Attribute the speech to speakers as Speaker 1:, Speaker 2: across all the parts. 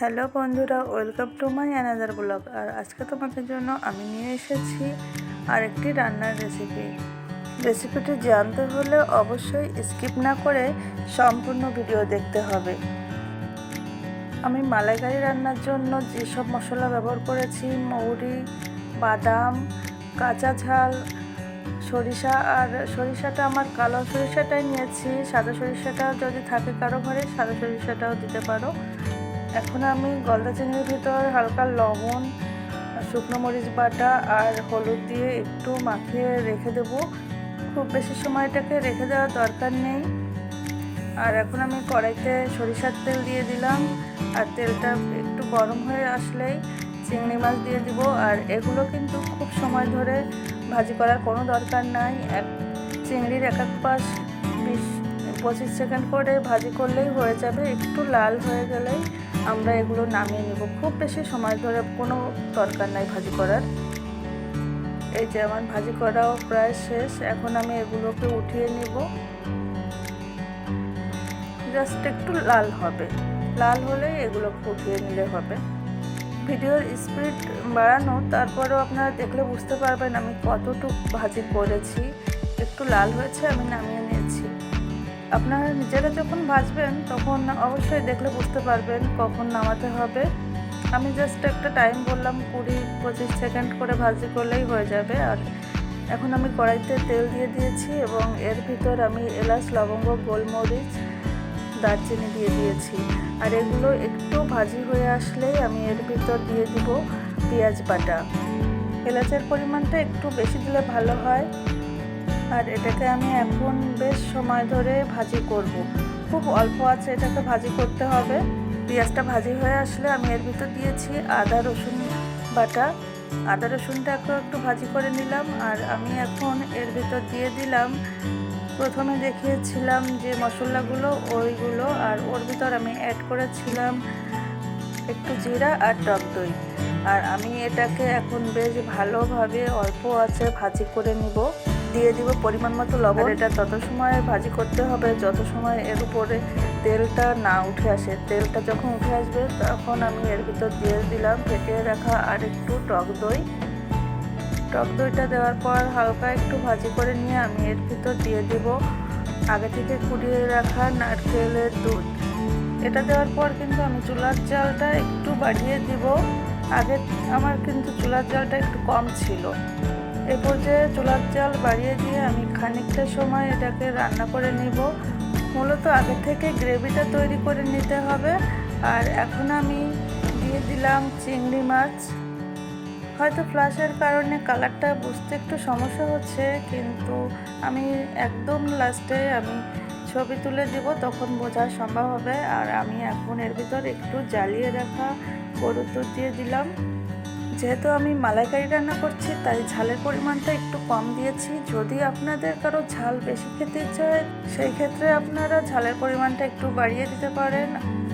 Speaker 1: Hello বন্ধুরা, welcome to my another blog. আর আজকে তোমাদের জন্য আমি নিয়ে এসেছি আরেকটি রান্নার রেসিপি রেসিপিটি জানতে হলে অবশ্যই স্কিপ না করে সম্পূর্ণ ভিডিও দেখতে হবে। আমি মালাইকারি রান্নার জন্য যেসব মশলা ব্যবহার করেছি, মৌরি, বাদাম, কাঁচা ঝাল, সরিষা, আর সরিষাটা আমার কালো সরিষাটাই নিয়েছি। সাদা সরিষাটা যদি থাকে কারও ঘরে, সাদা সরিষাটাও দিতে পারো। এখন আমি গলদা চিংড়ির ভিতর হালকা লবণ, শুকনো মরিচ বাটা আর হলুদ দিয়ে একটু মাখিয়ে রেখে দেব। খুব বেশি সময়টাকে রেখে দেওয়ার দরকার নেই। আর এখন আমি কড়াইতে সরিষার তেল দিয়ে দিলাম। আর তেলটা একটু গরম হয়ে আসলেই চিংড়ি মাছ দিয়ে দিব। আর এগুলো কিন্তু খুব সময় ধরে ভাজি করার কোনো দরকার নাই। এক চিংড়ির এক এক পাশ বিশ পঁচিশ সেকেন্ড করে ভাজি করলেই হয়ে যাবে। একটু লাল হয়ে গেলেই আমরা এগুলো নামিয়ে নেব। খুব বেশি সময় ধরে কোনো দরকার নাই ভাজি করার। এই যে আমার ভাজি করাও প্রায় শেষ। এখন আমি এগুলোকে উঠিয়ে নিব। জাস্ট একটু লাল হবে। লাল হলেই এগুলোকে উঠিয়ে নিলে হবে। ভিডিওর স্পিড বাড়ানো, তারপরেও আপনারা দেখলে বুঝতে পারবেন আমি কতটুকু ভাজি করেছি। একটু লাল হয়েছে, আমি নামিয়ে নিয়েছি। আপনারা নিজেরা যখন ভাজবেন, তখন অবশ্যই দেখলে বুঝতে পারবেন কখন নামাতে হবে। আমি জাস্ট একটা টাইম বললাম, কুড়ি পঁচিশ সেকেন্ড করে ভাজি করলেই হয়ে যাবে। আর এখন আমি কড়াইতে তেল দিয়ে দিয়েছি এবং এর ভিতর আমি এলাচ, লবঙ্গ, গোলমরিচ, দারচিনি দিয়ে দিয়েছি। আর এগুলো একটু ভাজি হয়ে আসলেই আমি এর ভিতর দিয়ে দিব পেঁয়াজ বাটা। এলাচের পরিমাণটা একটু বেশি দিলে ভালো হয়। আর এটাকে আমি এখন বেশ সময় ধরে ভাজি করব। খুব অল্প আছে, এটাকে ভাজি করতে হবে। পেঁয়াজটা ভাজি হয়ে আসলে আমি এর ভিতর দিয়েছি আদা, রসুন বাটা। আদা রসুনটাকেও একটু ভাজি করে নিলাম আর আমি এখন এর ভিতর দিয়ে দিলাম। প্রথমে দেখিয়েছিলাম যে মশলাগুলো, ওইগুলো আর ওর ভিতর আমি অ্যাড করেছিলাম একটু জিরা আর টক দই। আর আমি এটাকে এখন বেশ ভালোভাবে অল্প আছে ভাজি করে নিব। দিয়ে দিব পরিমাণ মতো লবণ। এটা তত সময় ভাজি করতে হবে, যত সময় এর উপরে তেলটা না উঠে আসে, তেলটা যখন উঠে আসবে তখন আমি এর ভিতর দিয়ে দিলাম ফেটে রাখা আর একটু টক দই। টক দইটা দেওয়ার পর হালকা একটু ভাজি করে নিয়ে আমি এর ভিতর দিয়ে দিব আগে থেকে কুড়িয়ে রাখা নারকেলের দুধ। এটা দেওয়ার পর কিন্তু আমি চুলার জালটা একটু বাড়িয়ে দিব। আগে আমার কিন্তু চুলার জালটা একটু কম ছিল। এ পর্যায়ে চুলার জাল বাড়িয়ে দিয়ে আমি খানিকটা সময় এটাকে রান্না করে নিব। মূলত আগে থেকে গ্রেভিটা তৈরি করে নিতে হবে। আর এখন আমি দিয়ে দিলাম চিংড়ি মাছ। হয়তো ফ্লাশের কারণে কালারটা বুঝতে একটু সমস্যা হচ্ছে, কিন্তু আমি একদম লাস্টে আমি ছবি তুলে দিব, তখন বোঝা সম্ভব হবে। আর আমি এখন এর ভিতর একটু জ্বালিয়ে রাখা গরুর দুধ দিয়ে দিলাম। যেহেতু আমি মালাইকারি রান্না করছি, তাই ঝালের পরিমাণটা একটু কম দিয়েছি। যদি আপনাদের কারও ঝাল বেশি খেতে চায়, সেই ক্ষেত্রে আপনারা ঝালের পরিমাণটা একটু বাড়িয়ে দিতে পারেন।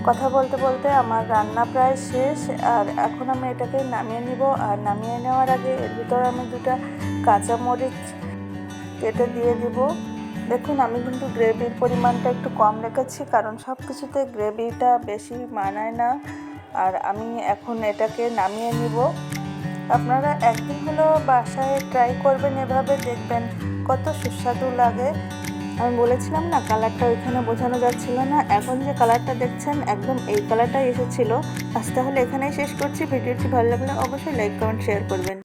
Speaker 1: কথা বলতে বলতে আমার রান্না প্রায় শেষ, আর এখন আমি এটাকে নামিয়ে নিব। আর নামিয়ে নেওয়ার আগে এর ভিতরে আমি দুটা কাঁচামরিচ কেটে দিয়ে দিব। দেখুন, আমি কিন্তু গ্রেভির পরিমাণটা একটু কম রেখেছি, কারণ সব কিছুতে গ্রেভিটা বেশি মানায় না। আর আমি এখন এটাকে নামিয়ে নিব। আপনারা একদিন হলো বাসায় ট্রাই করবেন, এভাবে দেখবেন কত সুস্বাদু লাগে। আমি বলেছিলাম না কালারটা ওইখানে বোঝানো যাচ্ছিল না। এখন যে কালারটা দেখছেন, একদম এই কালারটাই এসেছিল। আজ তাহলে এখানেই শেষ করছি। ভিডিওটি ভালো লাগলে অবশ্যই লাইক কমেন্ট শেয়ার করবেন।